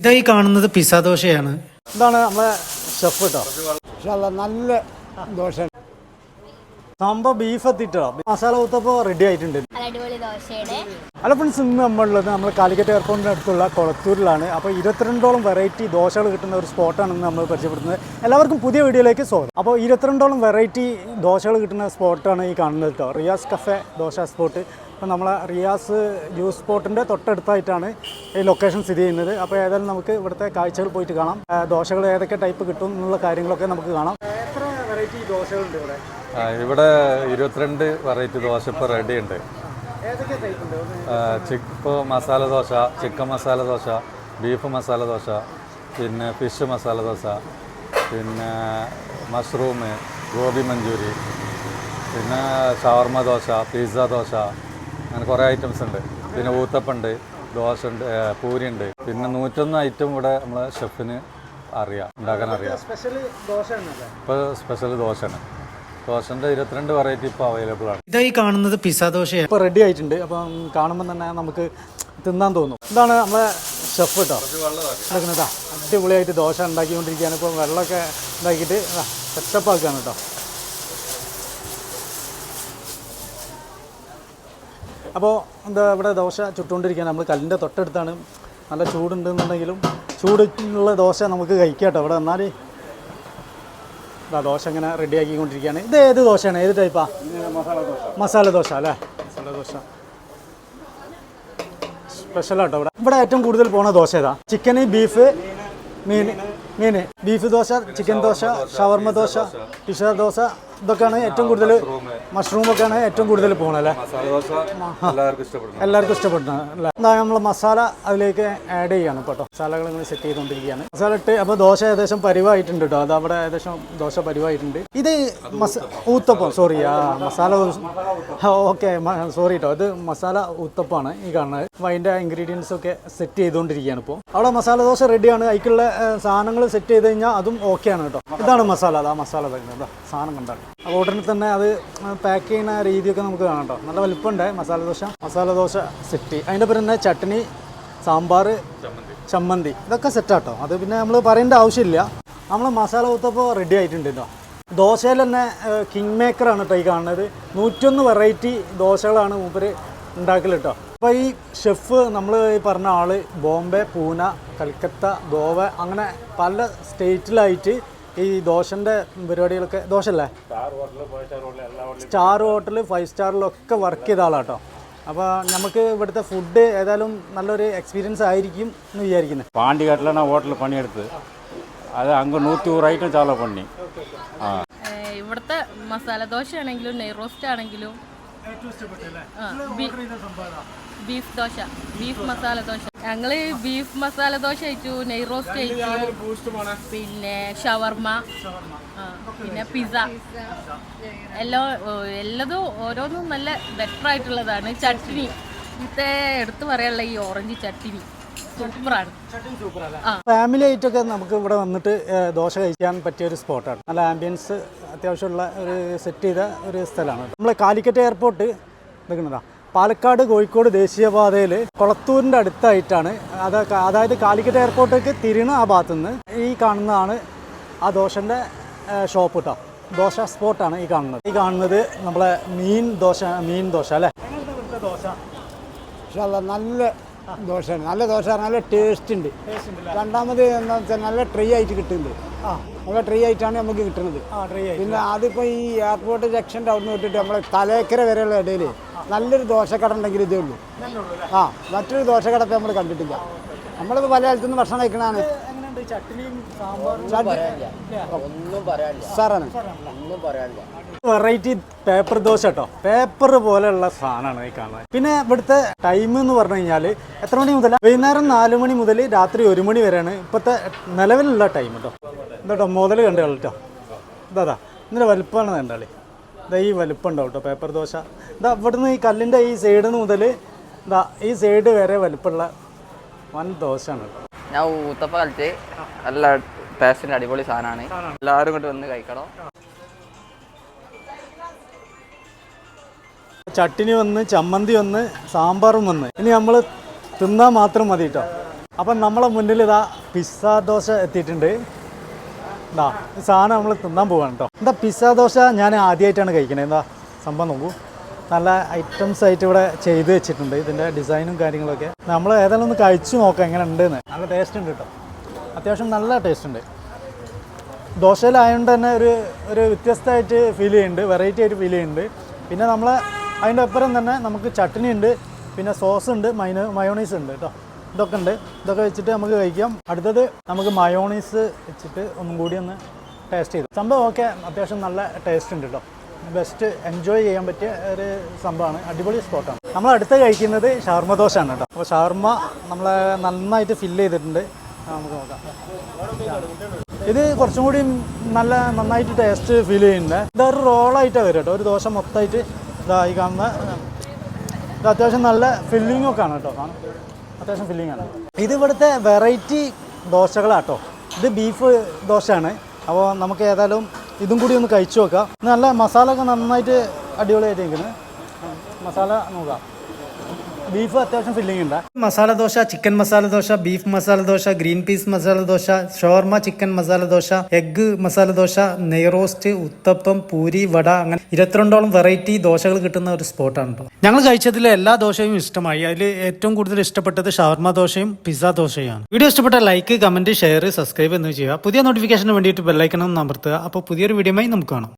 ഇതായി കാണുന്നത് പിസ ദോശയാണ്. ഇതാണ് നമ്മളെ ഷെഫ് കേട്ടോ നല്ല ദോശ. സംഭവം ബീഫ് എത്തിട്ടോ. മസാല ഊത്തപ്പോ റെഡി ആയിട്ടുണ്ട്. അടിപൊളി ദോശയുടെ അല്ല ഫ്രണ്ട്സ് ഇന്ന് നമ്മളുള്ളത് നമ്മൾ കാലിക്കറ്റ് എയർപോർട്ടിന്റെ അടുത്തുള്ള കൊളത്തൂരിലാണ്. അപ്പോൾ ഇരുപത്തിരണ്ടോളം വെറൈറ്റി ദോശകൾ കിട്ടുന്ന ഒരു സ്പോട്ടാണ് ഇന്ന് നമ്മൾ പരിചയപ്പെടുന്നത് എല്ലാവർക്കും പുതിയ വീഡിയോയിലേക്ക് സ്വാഗതം. അപ്പോൾ ഇരുപത്തിരണ്ടോളം വെറൈറ്റി ദോശകൾ കിട്ടുന്ന സ്പോട്ടാണ് ഈ കാണുന്നത് കേട്ടോ റിയാസ് കഫെ ദോശ സ്പോട്ട് അപ്പോൾ നമ്മളെ റിയാസ് ജ്യൂസ് സ്പോട്ടിന്റെ തൊട്ടടുത്തായിട്ടാണ് ഈ ലൊക്കേഷൻ സ്ഥിതി ചെയ്യുന്നത്. അപ്പോൾ ഏതായാലും നമുക്ക് ഇവിടുത്തെ കാഴ്ചകൾ പോയിട്ട് കാണാം. ദോശകൾ ഏതൊക്കെ ടൈപ്പ് കിട്ടും എന്നുള്ള കാര്യങ്ങളൊക്കെ നമുക്ക് കാണാം. എത്ര വെറൈറ്റി ദോശകളുണ്ട് ഇവിടെ? ഇവിടെ ഇരുപത്തിരണ്ട് വെറൈറ്റി ദോശ ഇപ്പോൾ റെഡി ഉണ്ട്. ഇപ്പോൾ മസാല ദോശ ചിക്കൻ മസാല ദോശ ബീഫ് മസാല ദോശ പിന്നെ ഫിഷ് മസാല ദോശ പിന്നെ മഷ്റൂം ഗോബി മഞ്ചൂരി പിന്നെ ഷവർമ ദോശ പിസ്സ ദോശ അങ്ങനെ കുറേ ഐറ്റംസ് ഉണ്ട്. പിന്നെ ഊത്തപ്പുണ്ട് ദോശ ഉണ്ട് പൂരി ഉണ്ട് പിന്നെ നൂറ്റൊന്ന് ഐറ്റം ഇവിടെ നമ്മളെ ഷെഫിന് അറിയാം ഉണ്ടാക്കാൻ അറിയാം. ഇപ്പോൾ സ്പെഷ്യൽ ദോശയാണ്. ദോശന്റെ ഇരുപത്തിരണ്ട് വെറൈറ്റി ഇപ്പോൾ അവൈലബിൾ ആണ്. ഇതായി കാണുന്നത് പിസ ദോശയാണ്. ഇപ്പോൾ റെഡി ആയിട്ടുണ്ട്. അപ്പം കാണുമ്പോൾ തന്നെ നമുക്ക് തിന്നാൻ തോന്നും. ഇതാണ് നമ്മളെ ഷെഫ് കേട്ടോ ഉണ്ടാക്കുന്നത് അടിപൊളിയായിട്ട് ദോശ ഉണ്ടാക്കിക്കൊണ്ടിരിക്കുകയാണ്. ഇപ്പോൾ വെള്ളമൊക്കെ ഉണ്ടാക്കിയിട്ട് സെറ്റപ്പ് ആക്കുകയാണ് കേട്ടോ അപ്പോൾ എന്താ ഇവിടെ ദോശ ചുട്ടുകൊണ്ടിരിക്കുകയാണ്. നമ്മൾ കല്ലിന്റെ തൊട്ടടുത്താണ്. നല്ല ചൂടുണ്ടെന്നുണ്ടെങ്കിലും ചൂടുള്ള ദോശ നമുക്ക് കഴിക്കാം കേട്ടോ ഇവിടെ എന്നാൽ ഇതാ ദോശ ഇങ്ങനെ റെഡി ആക്കിക്കൊണ്ടിരിക്കുകയാണ് ഇത് ഏത് ദോശയാണ്? ഏത് ടൈപ്പാ മസാല ദോശ. അല്ലേ? മസാല ദോശ. സ്പെഷ്യൽ ആട്ടോ ഇവിടെ. ഇവിടെ ഏറ്റവും കൂടുതൽ പോണ ദോശ ഏതാ? ചിക്കന് ബീഫ് മീൻ മീൻ. Beef dosa chicken dosa shawarma dosa fish dosa ഇതൊക്കെയാണ് ഏറ്റവും കൂടുതൽ മഷ്റൂം ഒക്കെയാണ് ഏറ്റവും കൂടുതൽ പോകണം അല്ലേ? എല്ലാവർക്കും ഇഷ്ടപ്പെടുന്നു എല്ലാവർക്കും ഇഷ്ടപ്പെടുന്നത് അല്ലേ? എന്താ നമ്മൾ മസാല അതിലേക്ക് ആഡ് ചെയ്യാണ് കേട്ടോ. മസാലകൾ ഇങ്ങനെ സെറ്റ് ചെയ്തുകൊണ്ടിരിക്കുകയാണ് മസാല ഇട്ട് അപ്പോൾ ദോശ ഏകദേശം പരിവായിട്ടുണ്ട് കേട്ടോ. അത് അവിടെ ഏകദേശം ദോശ പരിവായിട്ടുണ്ട്. ഇത് മസ ഊത്തപ്പം. സോറി ആ മസാല ഓക്കെ സോറി കേട്ടോ. ഇത് മസാല ഊത്തപ്പാണ് ഈ കാണുന്നത്. അപ്പോൾ അതിന്റെ ഇൻഗ്രീഡിയൻസ് ഒക്കെ സെറ്റ് ചെയ്തുകൊണ്ടിരിക്കുകയാണ് ഇപ്പോൾ അവിടെ മസാല ദോശ റെഡിയാണ് അതിക്കുള്ള സാധനങ്ങൾ സെറ്റ് ചെയ്ത് കഴിഞ്ഞാൽ അതും ഓക്കെയാണ് കേട്ടോ. ഇതാണ് മസാല. അതാ മസാല തരുന്നത് സാധനം കണ്ടാൽ അപ്പോൾ ഉടനെ തന്നെ അത് പാക്ക് ചെയ്യുന്ന രീതിയൊക്കെ നമുക്ക് കാണാം കേട്ടോ നല്ല വലിപ്പമുണ്ട്. മസാല ദോശ മസാല ദോശ സെറ്റ്. അതിന്റെ പേര് തന്നെ ചട്നി സാമ്പാർ ചമ്മന്തി. ഇതൊക്കെ സെറ്റാട്ടോ അത് പിന്നെ നമ്മൾ പറയേണ്ട ആവശ്യമില്ല. നമ്മൾ മസാല ഊത്തപ്പോൾ റെഡി ആയിട്ടുണ്ട് കേട്ടോ ദോശയിൽ തന്നെ കിങ് മേക്കറാണ് കേട്ടോ ഈ കാണുന്നത്. നൂറ്റൊന്ന് വെറൈറ്റി ദോശകളാണ് മൂപ്പര് ഉണ്ടാക്കൽ കേട്ടോ അപ്പോൾ ഈ ഷെഫ് നമ്മൾ ഈ പറഞ്ഞ ആൾ ബോംബെ പൂന കൽക്കത്ത ഗോവ അങ്ങനെ പല സ്റ്റേറ്റിലായിട്ട് ഈ ദോശന്റെ പരിപാടികളൊക്കെ ദോശല്ലേ സ്റ്റാർ ഹോട്ടൽ ഫൈവ് സ്റ്റാറിലൊക്കെ വർക്ക് ചെയ്ത ആളാട്ടോ. അപ്പോൾ നമുക്ക് ഇവിടുത്തെ ഫുഡ് ഏതായാലും നല്ലൊരു എക്സ്പീരിയൻസ് ആയിരിക്കും എന്ന് വിചാരിക്കുന്നത് പാണ്ടിക്കാട്ടിലാണ് ഹോട്ടൽ പണിയെടുത്ത്. അത് അങ്ങ് നൂറ്റി നൂറ് ഐറ്റം ചാള പണി ഇവിടുത്തെ മസാല ദോശ ആണെങ്കിലും നെയ് റോസ്റ്റ് ആണെങ്കിലും ബീഫ് ദോശ ബീഫ് മസാല ദോശ. ഞങ്ങൾ ബീഫ് മസാല ദോശ കഴിച്ചു നെയ് റോസ്റ്റ് കഴിച്ചു. പിന്നെ ഷവർമ ആ, പിന്നെ പിസ എല്ലാ എല്ലതും ഓരോന്നും നല്ല ബെറ്റർ ആയിട്ടുള്ളതാണ്. ചട്നി. ഇത്തെ എടുത്തു പറയാനുള്ള ഈ ഓറഞ്ച് ചട്നി. സൂപ്പറാണ് ഫാമിലി ആയിട്ടൊക്കെ നമുക്ക് ഇവിടെ വന്നിട്ട് ദോശ കഴിക്കാൻ പറ്റിയ ഒരു സ്പോട്ടാണ്. നല്ല ആംബിയൻസ് അത്യാവശ്യമുള്ള ഒരു സെറ്റ് ചെയ്ത ഒരു സ്ഥലമാണ്. നമ്മൾ കാലിക്കറ്റ് എയർപോർട്ട് നിൽക്കുന്നതാ. പാലക്കാട് കോഴിക്കോട് ദേശീയപാതയിൽ കൊളത്തൂരിന്റെ അടുത്തായിട്ടാണ്. അത് അതായത് കാലിക്കറ്റ് എയർപോർട്ടേക്ക് തിരിണ ആ ഭാഗത്തു നിന്ന് ഈ കാണുന്നതാണ് ആ ദോശന്റെ ഷോപ്പ് കേട്ടോ ദോശ സ്പോട്ടാണ് ഈ കാണുന്നത്. ഈ കാണുന്നത് നമ്മളെ മീൻ ദോശ മീൻ ദോശ അല്ലേ? ദോശ. നല്ല ദോശയാണ്. നല്ല ദോശ നല്ല ടേസ്റ്റ് ഉണ്ട്. രണ്ടാമത് എന്താ വെച്ചാൽ നല്ല ട്രൈ ആയിട്ട് കിട്ടുന്നുണ്ട്. നല്ല ട്രൈ ആയിട്ടാണ് നമുക്ക് കിട്ടുന്നത്. പിന്നെ അതിപ്പോൾ ഈ എയർപോർട്ട് ജംഗ്ഷന്റെ അവിടെ നിന്ന് വിട്ടിട്ട് നമ്മളെ തലേക്കര വരെയുള്ള ഇടയിൽ നല്ലൊരു ദോശക്കട ഉണ്ടെങ്കിൽ ഇതേ ഉള്ളൂ. ആ മറ്റൊരു ദോശക്കട ഇപ്പം നമ്മൾ കണ്ടിട്ടില്ല. നമ്മളിപ്പോൾ പല കാലത്തുനിന്ന് ഭക്ഷണം കഴിക്കണതാണ്. സാറാണ്. വെറൈറ്റി പേപ്പർ ദോശ കേട്ടോ. പേപ്പർ പോലെയുള്ള സാധനമാണ് ഈ കാണുന്നത്. പിന്നെ ഇവിടുത്തെ ടൈം എന്ന് പറഞ്ഞു കഴിഞ്ഞാൽ എത്ര മണി മുതൽ വൈകുന്നേരം നാല് മണി മുതൽ രാത്രി ഒരു മണി വരെയാണ് ഇപ്പോഴത്തെ നിലവിലുള്ള ടൈം കേട്ടോ ഇതോട്ടോ മുതൽ കണ്ടു കേട്ടോ ഇതാ ഇതിന്റെ വലുപ്പമാണ് കണ്ടാളി ഇതാ ഈ വലുപ്പം ഉണ്ടാവും കേട്ടോ പേപ്പർ ദോശ. ഇതാ ഇവിടുന്ന് ഈ കല്ലിന്റെ ഈ സൈഡിൽ മുതൽ ഇതാ ഈ സൈഡ് വരെ വലുപ്പമുള്ള വൻ ദോശയാണ് കേട്ടോ ഞാൻ ഊത്തപ്പ കളിച്ച് നല്ല ടേസ്റ്റിന്റെ അടിപൊളി സാധനമാണ്. എല്ലാവരും ഇങ്ങോട്ട് വന്ന് കഴിക്കണോ. ചട്ടിനി വന്ന് ചമ്മന്തി വന്ന് സാമ്പാറും വന്ന്. ഇനി നമ്മൾ തിന്നാൽ മാത്രം മതി കേട്ടോ അപ്പം നമ്മളെ മുന്നിൽ ഇതാ പിസ്സ ദോശ എത്തിയിട്ടുണ്ട്. ഈ സാധനം നമ്മൾ തിന്നാൻ പോവാണ് കേട്ടോ എന്താ പിസ്സ ദോശ ഞാൻ ആദ്യമായിട്ടാണ് കഴിക്കണേ? എന്താ സംഭവം നോക്കൂ. നല്ല ഐറ്റംസ് ആയിട്ട് ഇവിടെ ചെയ്ത് വെച്ചിട്ടുണ്ട്. ഇതിന്റെ ഡിസൈനും കാര്യങ്ങളൊക്കെ. നമ്മൾ ഏതായാലും ഒന്ന് കഴിച്ചു നോക്കാം എങ്ങനെ ഉണ്ടെന്ന് നല്ല ടേസ്റ്റ് ഉണ്ട് കേട്ടോ അത്യാവശ്യം നല്ല ടേസ്റ്റ് ഉണ്ട്. ദോശയിലായതുകൊണ്ട് തന്നെ ഒരു ഒരു വ്യത്യസ്തമായിട്ട് ഫീൽ ചെയ്യുന്നുണ്ട്. വെറൈറ്റി ആയിട്ട് ഫീൽ ചെയ്യുന്നുണ്ട്. പിന്നെ നമ്മൾ അതിന്റെ ഒപ്പരം തന്നെ നമുക്ക് ചട്നി ഉണ്ട്. പിന്നെ സോസ് ഉണ്ട്. മൈന മയോണീസ് ഉണ്ട് കേട്ടോ ഇതൊക്കെ ഉണ്ട്. ഇതൊക്കെ വെച്ചിട്ട് നമുക്ക് കഴിക്കാം. അടുത്തത് നമുക്ക് മയോണീസ് വെച്ചിട്ട് ഒന്നും കൂടി ഒന്ന് ടേസ്റ്റ് ചെയ്തു. സംഭവം ഒക്കെ അത്യാവശ്യം നല്ല ടേസ്റ്റ് ഉണ്ട് കേട്ടോ ബെസ്റ്റ് എൻജോയ് ചെയ്യാൻ പറ്റിയ ഒരു സംഭവമാണ്. അടിപൊളി സ്പോട്ടാണ് നമ്മൾ അടുത്ത് കഴിക്കുന്നത് ഷവർമ ദോശയാണ് കേട്ടോ. അപ്പോൾ ഷവർമ നമ്മളെ നന്നായിട്ട് ഫില്ല് ചെയ്തിട്ടുണ്ട്. നമുക്ക് നോക്കാം. ഇത് കുറച്ചും കൂടി നല്ല നന്നായിട്ട് ടേസ്റ്റ് ഫീൽ ചെയ്യുന്നുണ്ട്. ഇതൊരു റോളായിട്ടാണ് വരും കേട്ടോ. ഒരു ദോശ മൊത്തമായിട്ട് ഇതായി കാണുന്ന ഇത് അത്യാവശ്യം നല്ല ഫില്ലിംഗ് ഒക്കെ ആണ് കേട്ടോ. അത്യാവശ്യം ഫില്ലിംഗ് ആണ്. ഇത് ഇവിടുത്തെ വെറൈറ്റി ദോശകളാട്ടോ ഇത് ബീഫ് ദോശയാണ്. അപ്പോൾ നമുക്ക് ഏതായാലും ഇതും കൂടി ഒന്ന് കഴിച്ചു നോക്കാം നല്ല മസാല ഒക്കെ നന്നായിട്ട് അടിപൊളിയായിട്ട് ഇരിക്കുന്നത് മസാല നോക്കാം ബീഫ് അത്യാവശ്യം ഫില്ലിംഗ് ഉണ്ട്. Masala dosa chicken masala dosa beef masala dosa green peas masala dosa shawarma chicken masala dosa egg masala dosa നെയ്റോസ്റ്റ് ഉത്തപ്പം പൂരി വട അങ്ങനെ ഇരുപത്തിരണ്ടോളം വെറൈറ്റി ദോശകൾ കിട്ടുന്ന ഒരു സ്പോട്ടാണ് കേട്ടോ ഞങ്ങൾ കഴിച്ചതിൽ എല്ലാ ദോശയും ഇഷ്ടമായി. അതിൽ ഏറ്റവും കൂടുതൽ ഇഷ്ടപ്പെട്ടത് ഷവർമ ദോശയും പിസ്സ ദോശയാണ് വീഡിയോ ഇഷ്ടപ്പെട്ട ലൈക്ക് കമന്റ് ഷെയർ സബ്സ്ക്രൈബ് എന്നിവ ചെയ്യുക. പുതിയ നോട്ടിഫിക്കേഷന് വേണ്ടിയിട്ട് ബെല്ലൈക്കണം അമർത്തുക. അപ്പോൾ പുതിയൊരു വീഡിയോയുമായി നമുക്ക് കാണാം.